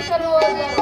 feita no.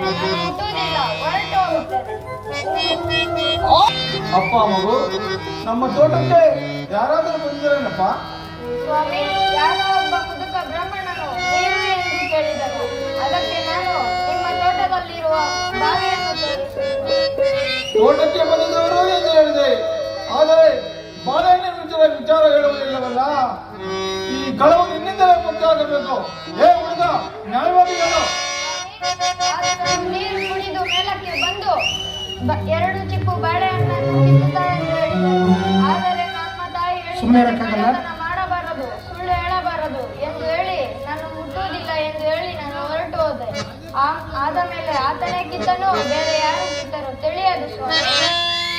ಮುಟ್ಟುವುದಿಲ್ಲ ಹೊರಟು ಹೋಗುತ್ತದೆ ಅಪ್ಪ ಮಗು ನಮ್ಮ ತೋಟಕ್ಕೆ ಯಾರಾದರೂ ಬಂದಿರೇನಪ್ಪ ಸ್ವಾಮಿ ಯಾರೋ ಒಬ್ಬ ಮುದುಕ ಬ್ರಾಹ್ಮಣನು ನೀರು ಎಂದು ಕೇಳಿದನು. ಅದಕ್ಕೆ ನಾನು ನಿಮ್ಮ ತೋಟದಲ್ಲಿರುವ ಬಾವಿಯನ್ನು ತೋರಿಸಿದೆ ತೋಟಕ್ಕೆ ಬಂದಿದ್ದವರು ಎಂದು ಹೇಳಿದೆ. ಆದರೆ ಬಾಳೆಹಣ್ಣಿನ ವಿಚಾರ ವಿಚಾರ ಹೇಳುವುದಿಲ್ಲವಲ್ಲ? ಈ ಕಳವು ನಿನ್ನಿಂದಲೇ ಮುಕ್ತಾಗಬೇಕು. ಏ ಹುಡುಗ ಎರಡು ಚಿಪ್ಪು ಬಾಳೆಹಣ್ಣನ್ನು ಎಂದು ಹೇಳಿದನು ಆದರೆ ನಮ್ಮ ತಾಯಿ? ಕಳ್ಳತನ ಮಾಡಬಾರದು ಸುಳ್ಳು ಹೇಳಬಾರದು ಎಂದು ಹೇಳಿ ನಾನು ಮುಟ್ಟುವುದಿಲ್ಲ ಎಂದು ಹೇಳಿ ನಾನು ಹೊರಟು ಹೋದೆ. ಆ- ಆದ ಮೇಲೆ ಆತನೇ ಕಿತ್ತನು ಬೇರೆ ಯಾರು ಕಿತ್ತರು. ತಿಳಿಯದು ಸ್ವಾಮಿ.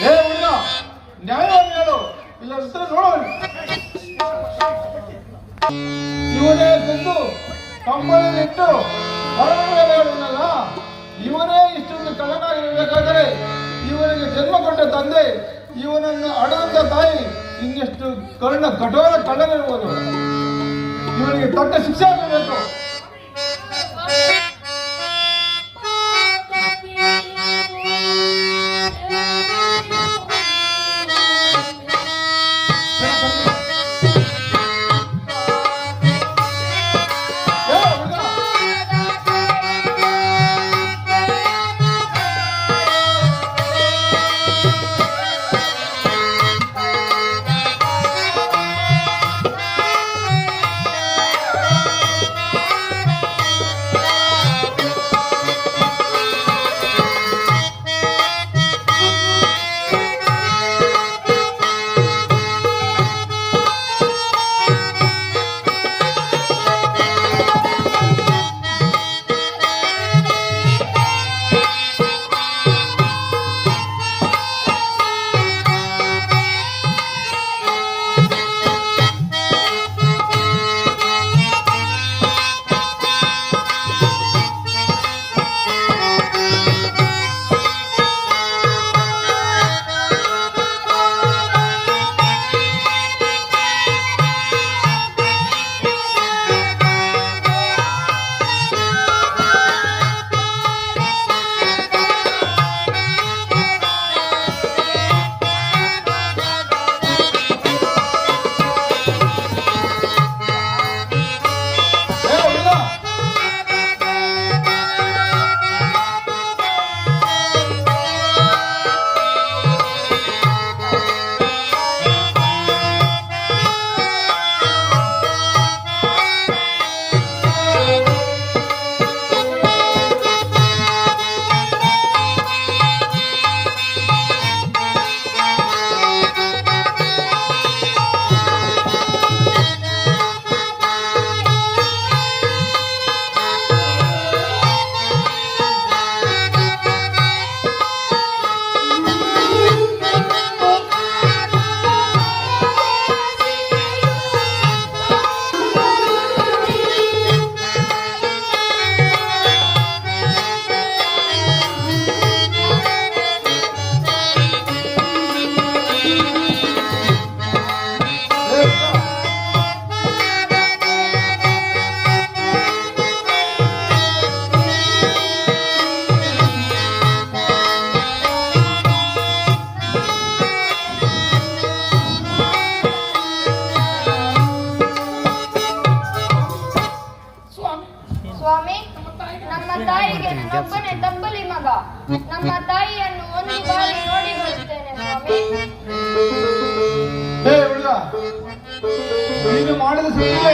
ಏ ಹುಡುಗ ನ್ಯಾಯವಾಗಿ ಹೇಳು. ಇಲ್ಲ ನೋಡು ಇವನೇ ತಂದು ಹೊರಗಡೆ ಇವನೇ ಇಷ್ಟೊಂದು ಕೊಟ್ಟ ತಂದೆ ಇವನನ್ನು ಅಡದಂತ ತಾಯಿ ಇನ್ನೆಷ್ಟು ಕರ್ಣ ಕಠೋರ ಕಳ್ಳನಿರ್ಬೋದು ಇವನಿಗೆ ದೊಡ್ಡ ಶಿಕ್ಷೆ ಆಗಬೇಕು. ನಮ್ಮ ತಾಯಿಗೆ ನನ್ನೊಬ್ಬನೇ ತಂಬಲಿ ಮಗ. ನಮ್ಮ ತಾಯಿಯನ್ನು ಒಂದು ಬಾರಿ ನೋಡಿ ಬರುತ್ತೇನೆ ಮಾಡಿದ ಮೇಲೆ